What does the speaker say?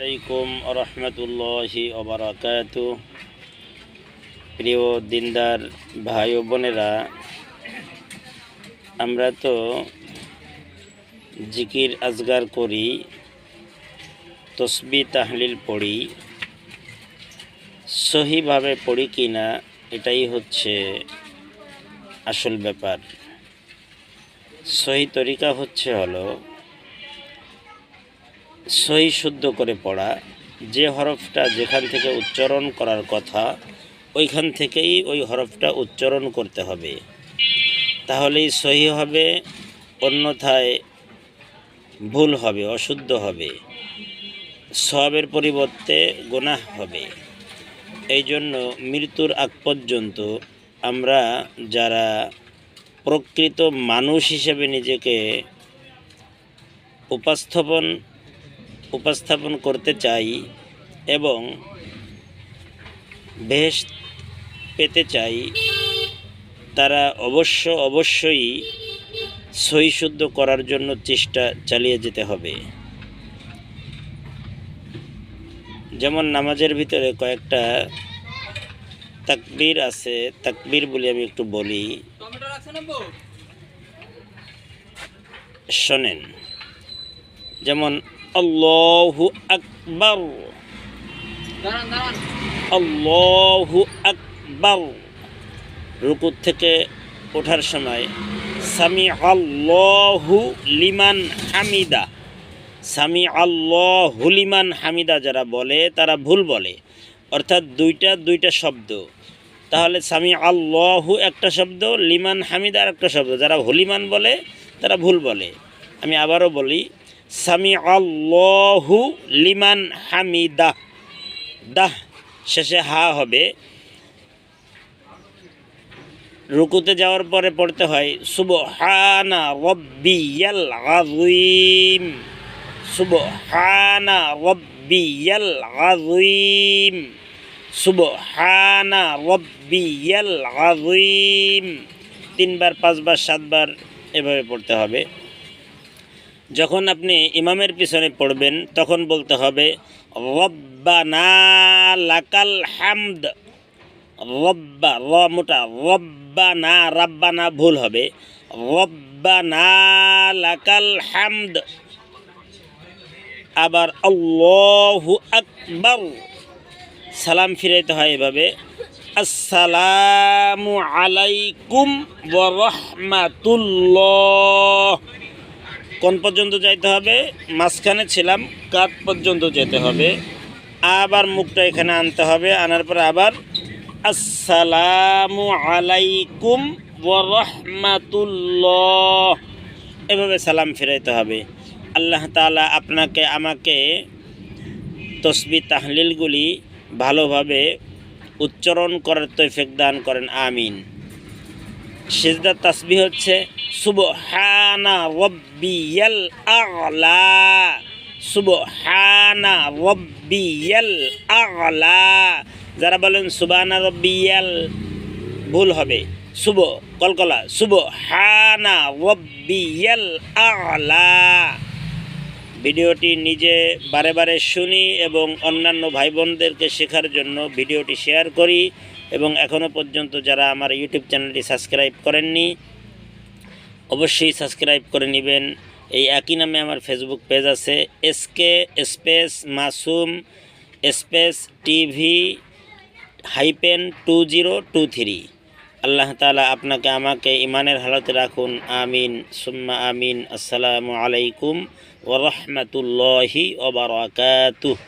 আলাইকুম রহমতুল্লাহি ওবরাকাত প্রিয় দিনদার ভাই ও বোনেরা, আমরা তো জিকির আজগার করি, তসবি তাহলিল পড়ি, সহিভাবে পড়ি কি না এটাই হচ্ছে আসল ব্যাপার। সহি তরিকা হচ্ছে হলো সহি শুদ্ধ করে পড়া, যে হরফটা যেখান থেকে উচ্চারণ করার কথা, ওইখান থেকেই ওই হরফটা উচ্চারণ করতে হবে। তাহলেই সহি হবে, অন্যথায় ভুল হবে, অশুদ্ধ হবে। সবের পরিবর্তে গোনাহ হবে। এই জন্য মৃত্যুর আগ পর্যন্ত আমরা যারা প্রকৃত মানুষ হিসেবে নিজেকে উপস্থাপন উপস্থাপন করতে চাই এবং বেশ পেতে চাই, তারা অবশ্য অবশ্যই সহি শুদ্ধ করার জন্য চেষ্টা চালিয়ে যেতে হবে। যেমন নামাজের ভিতরে কয়েকটা তাকবীর আছে, তাকবীর বলে আমি একটু বলি। শোনেন। যেমন আল্লাহু আকবার। আল্লাহু আকবার। রুকুর থেকে ওঠার সময় সামি আল্লাহু লিমান হামিদা। সামি আল্লাহু লিমান হামিদা যারা বলে তারা ভুল বলে। অর্থাৎ দুইটা দুইটা শব্দ। তাহলে সামি আল্লাহু একটা শব্দ লিমান হামিদা আর একটা শব্দ। যারা হলিমান বলে তারা ভুল বলে। আমি আবারও বলি সামি আল্লাহু লিমান হামিদা। দাহ, শেষে হা হবে। রুকুতে যাওয়ার পরে পড়তে হয় শুভ সুবহানা রব্বিয়াল আযীম। সুবহানা রব্বিয়াল আযীম। সুবহানা রব্বিয়াল আযীম। তিনবার, পাঁচবার, সাতবার এভাবে পড়তে হবে। যখন আপনি ইমামের পিছনে পড়বেন, তখন বলতে হবে, রব্বানা লাকাল হামদ। রব্বা, র মোটা, রব্বানা, রাব্বানা ভুল হবে। রব্বানা লাকাল হামদ। আবার, আল্লাহু আকবার। সালাম ফিরাইতে হয় এভাবে, আসসালামু আলাইকুম ওয়া রাহমাতুল্লাহ। কোন পর্যন্ত যাইতে হবে? মাঝখানে ছিলাম কাত পর্যন্ত যেতে হবে। আবার মুখটা এখানে আনতে হবে, আনার পরে আবার আসসালামু আলাইকুম ওরহমাতুল্লাহ এভাবে সালাম ফিরাইতে হবে। আল্লাহ তালা আপনাকে, আমাকে তসবি তাহলিলগুলি ভালোভাবে উচ্চারণ করার তৈফেক দান করেন, আমিন। সিজদার তাসবি হচ্ছে শুভ সুবহানা রব্বিয়াল আ'লা, সুবহানা রব্বিয়াল আ'লা। যারা বলেন সুবহানা রব্বিয়াল, ভুল হবে। শুভ, কলকলা, সুবহানা রব্বিয়াল আ'লা। ভিডিওটি নিজে বারে বারে শুনি এবং অন্যান্য ভাই বোনদেরকে শেখার জন্য ভিডিওটি শেয়ার করি। এবং এখনও পর্যন্ত যারা আমার ইউটিউব চ্যানেলটি সাবস্ক্রাইব করেননি, অবশ্যই সাবস্ক্রাইব করে নেবেন। এই একই নামে আমার ফেসবুক পেজ আছে SK space Masum space TV hyphen two zero two three Allah তালা আপনাকে, আমাকে ইমানের হালতে রাখুন। আমিন, সুম্মা আমিন। আসসালামু আলাইকুম ওরহমতুল্লাহি ওবরাকাতুহ